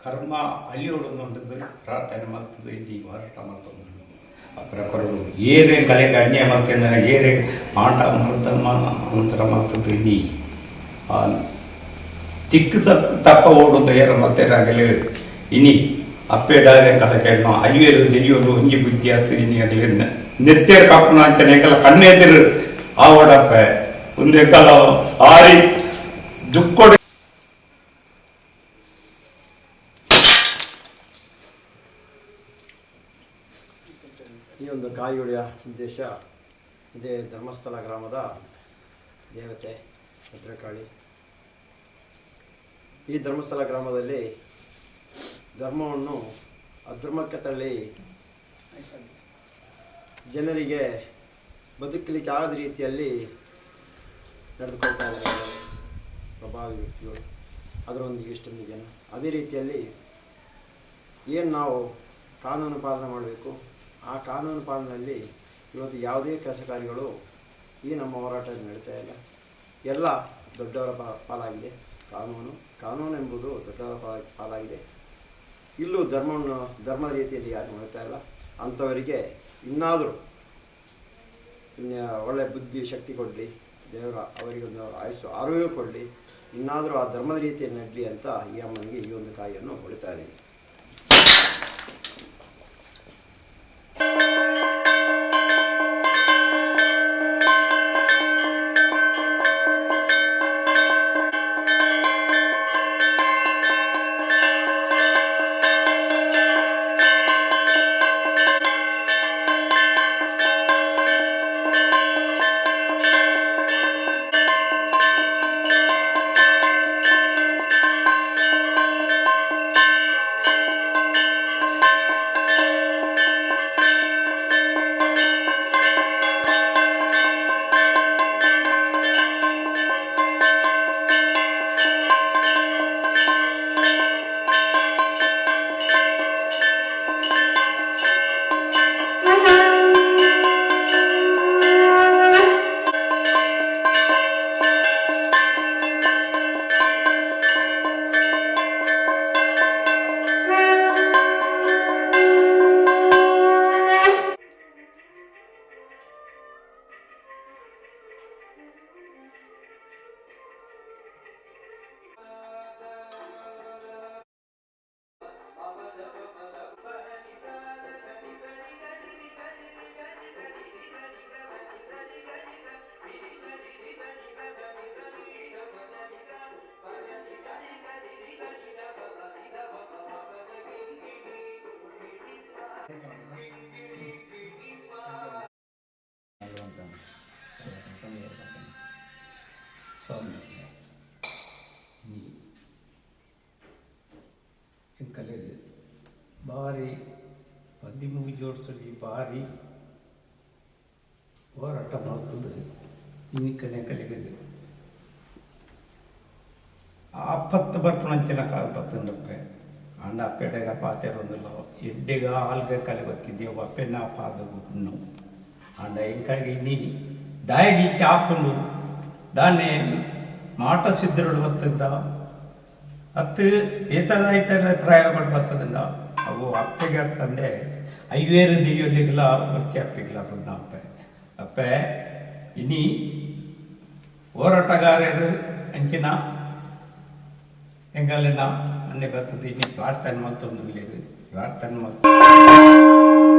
ಕರ್ಮ ಅಲಿಯೋಡು ಅನ್ನೋದು ಪ್ರಾರ್ಥನೆ ಮಾಡ್ತದೆ ಇದು ಹೋರಾಟ ಮಾಡ್ತದೆ ಅಪರ ಕೊರಡು ಏರೇ ಕಲೆಗೆ ಅನ್ಯಾಯ ಮಾಡ್ತೇನೆ ಏರೇ ಮಾಟ ಮರ್ತಮ್ಮ ಅಂತರ ಮಾಡ್ತದೆ ಇನಿ ಆ ತಿಕ್ಕು ತಪ್ಪ ತಪ್ಪ ಓಡುದು ಏರ ಮತ್ತೆ ಆಗಲೇ ಇನಿ ಅಪ್ಪೆಡಾಗೆ ಕಲಕೆಣ್ಣು ಅಯ್ಯರು ತೆರಿಯೋರು ಒಂಜಿ ಬುದ್ಧಿ ಆತು ಇನಿ ಆಗಲೇ ನೃತ್ಯ ಕಾಪುನ ಅಂಚನೆಗೆಲ್ಲ ಕಣ್ಣೆದಿರು ಆ ಓಡಪ್ಪ ಒಂದೆಕ್ಕಲ ಈ ಒಂದು ಕಾಯಿಗುಡಿಯ ಉದ್ದೇಶ ಇದೇ ಧರ್ಮಸ್ಥಳ ಗ್ರಾಮದ ದೇವತೆ ಭದ್ರಕಾಳಿ. ಈ ಧರ್ಮಸ್ಥಳ ಗ್ರಾಮದಲ್ಲಿ ಧರ್ಮವನ್ನು ಅಧರ್ಮಕ್ಕೆ ತಳ್ಳಿ ಜನರಿಗೆ ಬದುಕಲಿಕ್ಕೆ ಆಗದ ರೀತಿಯಲ್ಲಿ ನಡೆದುಕೊಳ್ತಾ ಇದ್ದಾರೆ ಪ್ರಭಾವಿ ವ್ಯಕ್ತಿಗಳು. ಅದರೊಂದಿಗೆ ಇಷ್ಟೊಂದು ಜನ ಅದೇ ರೀತಿಯಲ್ಲಿ ಏನು ನಾವು ಕಾನೂನು ಪಾಲನೆ ಮಾಡಬೇಕು? ಆ ಕಾನೂನು ಪಾಲನೆಯಲ್ಲಿ ಇವತ್ತು ಯಾವುದೇ ಕೆಲಸ ಕಾರ್ಯಗಳು ಈ ನಮ್ಮ ಹೋರಾಟ ನಡೀತಾ ಇಲ್ಲ. ಎಲ್ಲ ದೊಡ್ಡವರ ಪಾಲಾಗಿದೆ. ಕಾನೂನು ಕಾನೂನು ಎಂಬುದು ದೊಡ್ಡವರ ಪಾಲ ಪಾಲಾಗಿದೆ. ಇಲ್ಲೂ ಧರ್ಮವನ್ನು, ಧರ್ಮ ರೀತಿಯಲ್ಲಿ ಯಾರು ಮಾಡ್ತಾ ಇಲ್ಲ. ಅಂಥವರಿಗೆ ಇನ್ನಾದರೂ ಇನ್ನು ಒಳ್ಳೆ ಬುದ್ಧಿ, ಶಕ್ತಿ ಕೊಡಲಿ. ದೇವರ, ಅವರಿಗೆ ಒಂದು ಆಯಸ್ಸು, ಆರೋಗ್ಯ ಕೊಡಲಿ. ಇನ್ನಾದರೂ ಆ ಧರ್ಮದ ರೀತಿಯಲ್ಲಿ ನಡಲಿ ಅಂತ ಈ ಅಮ್ಮನಿಗೆ ಈ ಒಂದು ಕಾಯಿಯನ್ನು ಹೊಳಿತಾ ಇದ್ದೀವಿ ಕಲೆಗೆ ಭಾರಿ ಪದ್ಯಮುಗಿ ಜೋಡಿಸಲಿ ಭಾರಿ ಹೋರಾಟ ಮಾಡ್ತದೆ ಕಲೆ ಕಲೆಗಿದೆ ಆಪತ್ತು ಬರ್ಪಣಂಚಿನ ಕಾಲ ಬತ್ತಂಡಪ್ಪೆ ಅಂಡ ಅಪ್ಪೆಡೆಗ ಪಾತೆರೊಂದಿಲ್ಲ ಎಡ್ಡೆಗ ಆಲ್ಗೆ ಕಲೆ ಬತ್ತಿದ್ಯೋ ಅಪ್ಪೆನ ಪಾದ ಗುಡ್ನು. ಅಂಡ ಇಂಕಾಗಿ ನೀ ದಾಯಗಿ ಚಾಪುಂಡು ದಾನೆ ಮಾಟ ಸಿದ್ಧರುಡು ಬತ್ತಂಡ ಹತ್ತು ಏತದ ಐತದ ಪ್ರಯೋಗಗಳು ಬರ್ತದಲ್ಲ ಅವು ಅಪ್ಪೆಗೆ ಅಂತಂದೆ, ಐವೇರು ದೆಯ್ಯೊಲ್ಲಿಗೆಲ್ಲ ವರ್ತಿ ಅಪ್ಪಿಗಿಲ್ಲ ಬಂದ ಅಪ್ಪೆ. ಅಪ್ಪೆ, ಇನಿ ಹೋರಾಟಗಾರರು ಅಂಚಿನ ಎಂಗಲ್ಲಿನ ಅನ್ನೆ ಬರ್ತದೆ ಇನಿ ಪ್ರಾರ್ಥನೆ ಮತ್ತೊಂದು ಪ್ರಾರ್ಥನೆ ಮತ್ತು